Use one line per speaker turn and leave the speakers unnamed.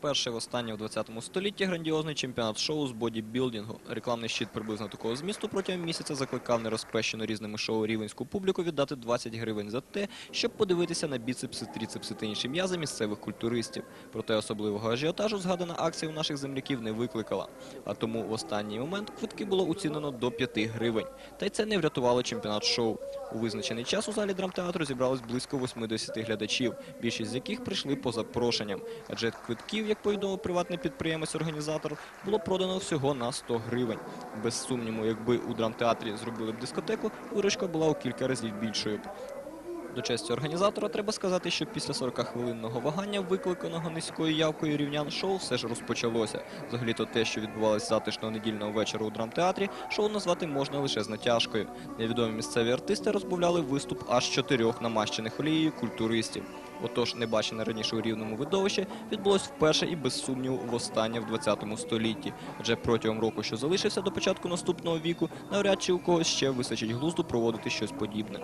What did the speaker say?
Вперше в останнє в 20 столітті грандіозний чемпіонат шоу з бодібілдингу. Рекламний щит приблизно такого змісту протягом місяця закликав нерозпещену різними шоу рівенську публіку віддати 20 гривень за те, щоб подивитися на біцепси, тріцепси та інші м'язи місцевих культуристів. Проте особливого ажіотажу згадана акція у наших земляків не викликала. А тому в останній момент квитки було оцінено до 5 гривень. Та й це не врятувало чемпіонат шоу. У визначений час у залі драмтеатру зібралось близько 80 глядачів, більшість з яких прийшли по запрошенням. Адже квитків, як повідомив приватний підприємець-організатор, було продано всього на 100 гривень. Без сумніву, якби у драмтеатрі зробили б дискотеку, виручка була у кілька разів більшою. До честі організатора треба сказати, що після 40-хвилинного вагання, викликаного низькою явкою рівнян, шоу все ж розпочалося. Взагалі-то те, що відбувалося затишного недільного вечора у драмтеатрі, шоу назвати можна лише з натяжкою. Невідомі місцеві артисти розбавляли виступ аж чотирьох намащених олією культуристів. Отож, небачене раніше у рівному видовище відбулось вперше і без сумніву востаннє в 20 столітті. Адже протягом року, що залишився до початку наступного віку, навряд чи у когось ще вистачить глузду проводити щось подібне.